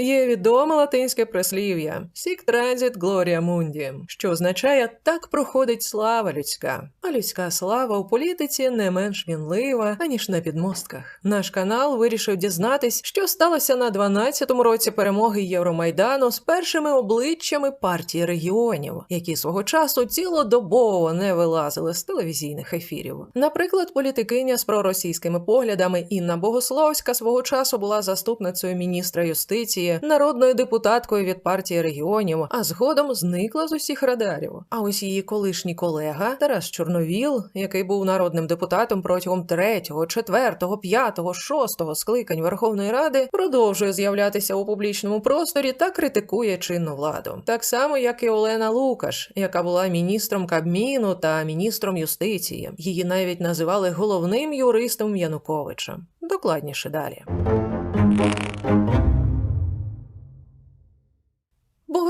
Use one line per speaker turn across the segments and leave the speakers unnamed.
Є відоме латинське прислів'я «Sic transit gloria mundi», що означає так проходить слава людська. А людська слава у політиці не менш мінлива, аніж на підмостках. Наш канал вирішив дізнатись, що сталося на 12-му році перемоги Євромайдану з першими обличчями партії регіонів, які свого часу цілодобово не вилазили з телевізійних ефірів. Наприклад, політикиня з проросійськими поглядами Інна Богословська свого часу була заступницею міністра юстиції, народною депутаткою від партії регіонів, а згодом зникла з усіх радарів. А ось її колишній колега Тарас Чорновіл, який був народним депутатом протягом третього, четвертого, п'ятого, шостого скликань Верховної Ради, продовжує з'являтися у публічному просторі та критикує чинну владу, так само як і Олена Лукаш, яка була міністром Кабміну та міністром юстиції. Її навіть називали головним юристом Януковича. Докладніше далі.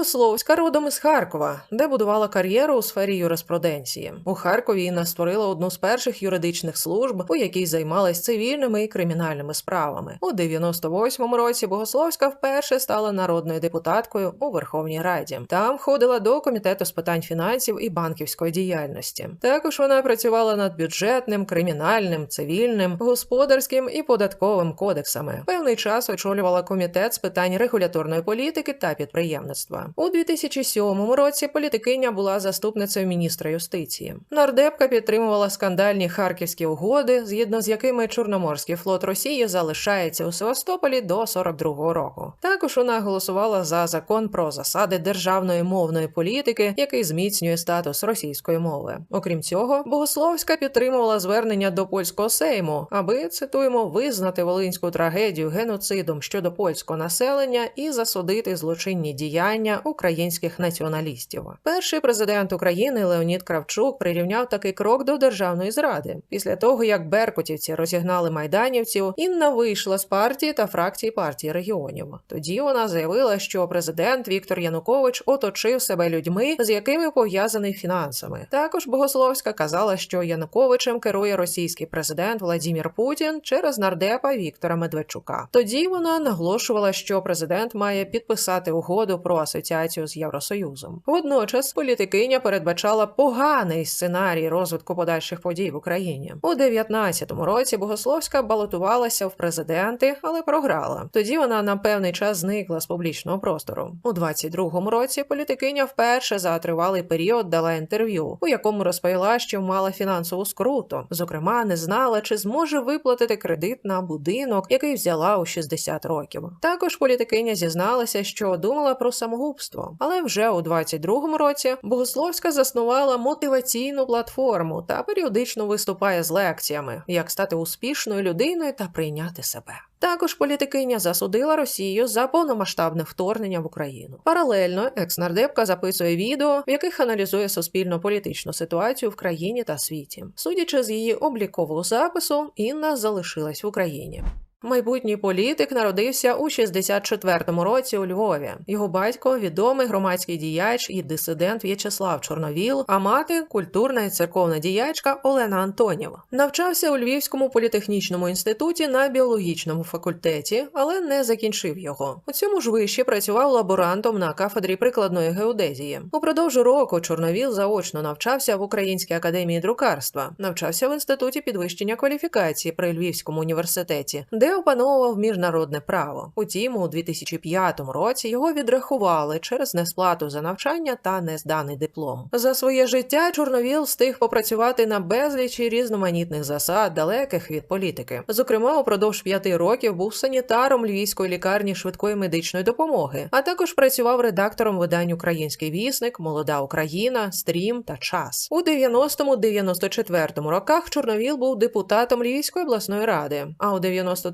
Богословська родом із Харкова, де будувала кар'єру у сфері юриспруденції. У Харкові Інна створила одну з перших юридичних служб, у якій займалась цивільними і кримінальними справами. У 98-му році Богословська вперше стала народною депутаткою у Верховній Раді. Там входила до комітету з питань фінансів і банківської діяльності. Також вона працювала над бюджетним, кримінальним, цивільним, господарським і податковим кодексами. Певний час очолювала комітет з питань регуляторної політики та підприємництва. У 2007 році політикиня була заступницею міністра юстиції. Нардепка підтримувала скандальні харківські угоди, згідно з якими Чорноморський флот Росії залишається у Севастополі до 42-го року. Також вона голосувала за закон про засади державної мовної політики, який зміцнює статус російської мови. Окрім цього, Богословська підтримувала звернення до польського сейму, аби цитуємо визнати волинську трагедію геноцидом щодо польського населення і засудити злочинні діяння українських націоналістів. Перший президент України Леонід Кравчук прирівняв такий крок до державної зради. Після того як беркутівці розігнали майданівців, Інна вийшла з партії та фракції партії регіонів. Тоді вона заявила, що президент Віктор Янукович оточив себе людьми, з якими пов'язаний фінансами. Також Богословська казала, що Януковичем керує російський президент Владімір Путін через нардепа Віктора Медведчука. Тоді вона наголошувала, що президент має підписати угоду про асоціацію з Євросоюзом. Водночас політикиня передбачала поганий сценарій розвитку подальших подій в Україні. У 19-му році Богословська балотувалася в президенти, але програла. Тоді вона на певний час зникла з публічного простору. У 22-му році політикиня вперше за тривалий період дала інтерв'ю, у якому розповіла, що мала фінансову скруту. Зокрема, не знала, чи зможе виплатити кредит на будинок, який взяла у 60 років. Також політикиня зізналася, що думала про самогубство. Але вже у 22-му році Богословська заснувала мотиваційну платформу та періодично виступає з лекціями, як стати успішною людиною та прийняти себе. Також політикиня засудила Росію за повномасштабне вторгнення в Україну. Паралельно екс-нардепка записує відео, в яких аналізує суспільно-політичну ситуацію в країні та світі. Судячи з її облікового запису, Інна залишилась в Україні. Майбутній політик народився у 64-му році у Львові. Його батько відомий громадський діяч і дисидент В'ячеслав Чорновіл, а мати культурна і церковна діячка Олена Антонєва. Навчався у Львівському політехнічному інституті на біологічному факультеті, але не закінчив його. У цьому ж виші працював лаборантом на кафедрі прикладної геодезії. Упродовж року Чорновіл заочно навчався в Українській академії друкарства, навчався в інституті підвищення кваліфікації при Львівському університеті, де опановував міжнародне право. Утім, у 2005 році його відрахували через несплату за навчання та незданий диплом. За своє життя Чорновіл встиг попрацювати на безлічі різноманітних засад, далеких від політики. Зокрема, упродовж п'яти років був санітаром львівської лікарні швидкої медичної допомоги, а також працював редактором видань Український вісник, Молода Україна, Стрім та Час. У 90-94 роках Чорновіл був депутатом Львівської обласної ради, а у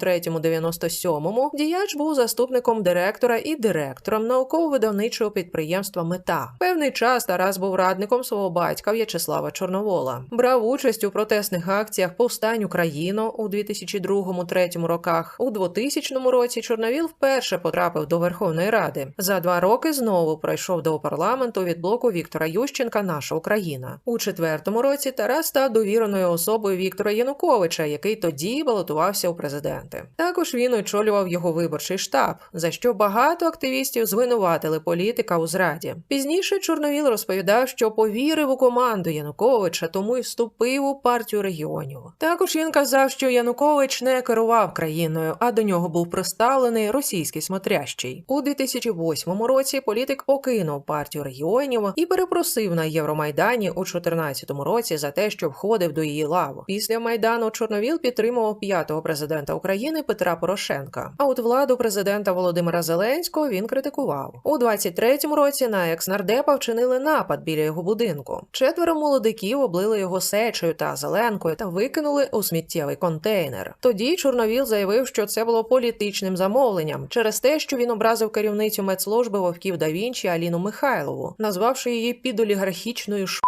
93-97 діяч був заступником директора і директором науково-видавничого підприємства Мета. Певний час Тарас був радником свого батька В'ячеслава Чорновола. Брав участь у протестних акціях повстань Україну у 2002-2003 роках. У 2000 році Чорновіл вперше потрапив до Верховної Ради. За два роки знову пройшов до парламенту від блоку Віктора Ющенка Наша Україна. У четвертому році Тарас став довіреною особою Віктора Януковича, який тоді балотувався у президенти. Президенти. Також він очолював його виборчий штаб, за що багато активістів звинуватили політика у зраді. Пізніше Чорновіл розповідав, що повірив у команду Януковича, тому й вступив у партію регіонів. Також він казав, що Янукович не керував країною, а до нього був приставлений російський смотрящий. У 2008 році політик покинув партію регіонів і перепросив на Євромайдані у 2014 році за те, що входив до її лав. Після майдану Чорновіл підтримував п'ятого президента України Петра Порошенка. А от владу президента Володимира Зеленського він критикував у 23-му році. На екснардепа вчинили напад біля його будинку. Четверо молодиків облили його сечею та зеленкою та викинули у сміттєвий контейнер. Тоді Чорновіл заявив, що це було політичним замовленням через те, що він образив керівницю медслужби вовків да Вінчі Аліну Михайлову, назвавши її підолігархічною ш.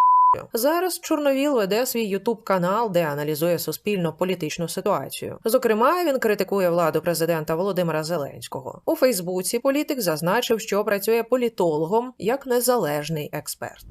Зараз Чорновіл веде свій ютуб канал, де аналізує суспільно-політичну ситуацію. Зокрема, він критикує владу президента Володимира Зеленського. У Фейсбуці політик зазначив, що працює політологом як незалежний експерт.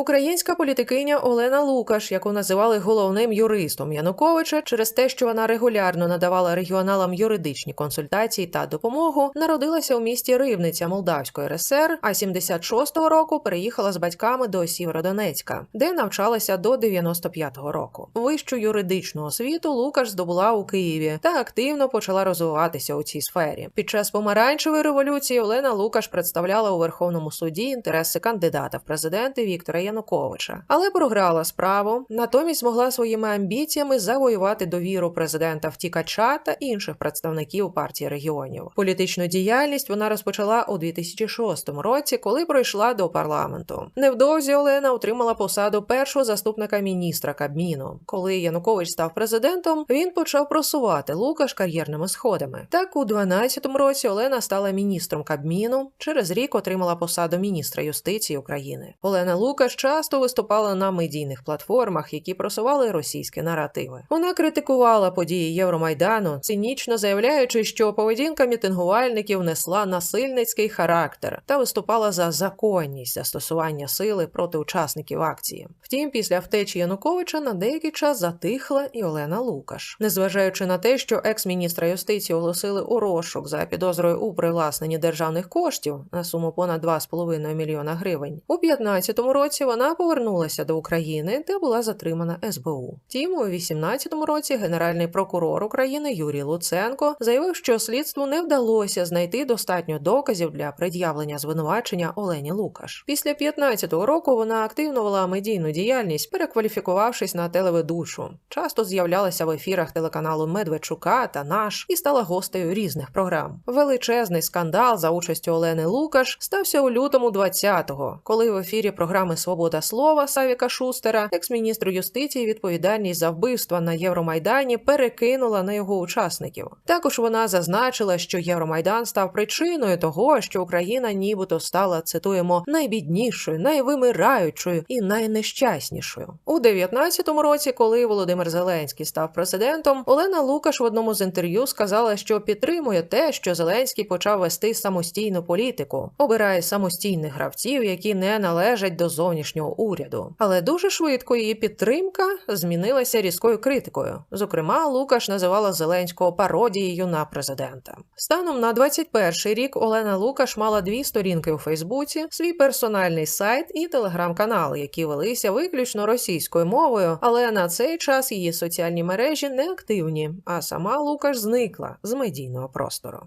Українська політикиня Олена Лукаш, яку називали головним юристом Януковича, через те, що вона регулярно надавала регіоналам юридичні консультації та допомогу, народилася у місті Ривниця Молдавської РСР, а 76-го року переїхала з батьками до Сєвєродонецька, де навчалася до 95-го року. Вищу юридичну освіту Лукаш здобула у Києві та активно почала розвиватися у цій сфері. Під час помаранчевої революції Олена Лукаш представляла у Верховному суді інтереси кандидата в президенти Віктора Януковича, але програла справу. Натомість змогла своїми амбіціями завоювати довіру президента втікача та інших представників партії регіонів. Політичну діяльність вона розпочала у 2006 році, коли пройшла до парламенту. Невдовзі Олена отримала посаду першого заступника міністра Кабміну. Коли Янукович став президентом, він почав просувати Лукаш кар'єрними сходами. Так, у 2012 році Олена стала міністром Кабміну. Через рік отримала посаду міністра юстиції України. Олена Лукаш часто виступала на медійних платформах, які просували російські наративи. Вона критикувала події Євромайдану, цинічно заявляючи, що поведінка мітингувальників несла насильницький характер та виступала за законність застосування сили проти учасників акції. Втім, після втечі Януковича на деякий час затихла і Олена Лукаш, незважаючи на те, що екс-міністра юстиції оголосили у розшук за підозрою у привласненні державних коштів на суму понад 2,5 мільйона гривень. У 2015 році вона повернулася до України, де була затримана СБУ. Втім, у 2018 році генеральний прокурор України Юрій Луценко заявив, що слідству не вдалося знайти достатньо доказів для пред'явлення звинувачення Олені Лукаш. Після 2015 року вона активно вела медійну діяльність, перекваліфікувавшись на телеведучу. Часто з'являлася в ефірах телеканалу Медведчука та наш і стала гостею різних програм. Величезний скандал за участю Олени Лукаш стався у лютому 20-го, коли в ефірі програми Свобода слова Савіка Шустера, екс-міністру юстиції, відповідальність за вбивства на Євромайдані перекинула на його учасників. Також вона зазначила, що Євромайдан став причиною того, що Україна нібито стала цитуємо найбіднішою, найвимираючою і найнещаснішою. У 19-му році, коли Володимир Зеленський став президентом, Олена Лукаш в одному з інтерв'ю сказала, що підтримує те, що Зеленський почав вести самостійну політику, обирає самостійних гравців, які не належать до зовнішнього уряду. Але дуже швидко її підтримка змінилася різкою критикою. Зокрема, Лукаш називала Зеленського пародією на президента. Станом на 21 рік Олена Лукаш мала дві сторінки у Фейсбуці, свій персональний сайт і телеграм-канал, які велися виключно російською мовою. Але на цей час її соціальні мережі не активні, а сама Лукаш зникла з медійного простору.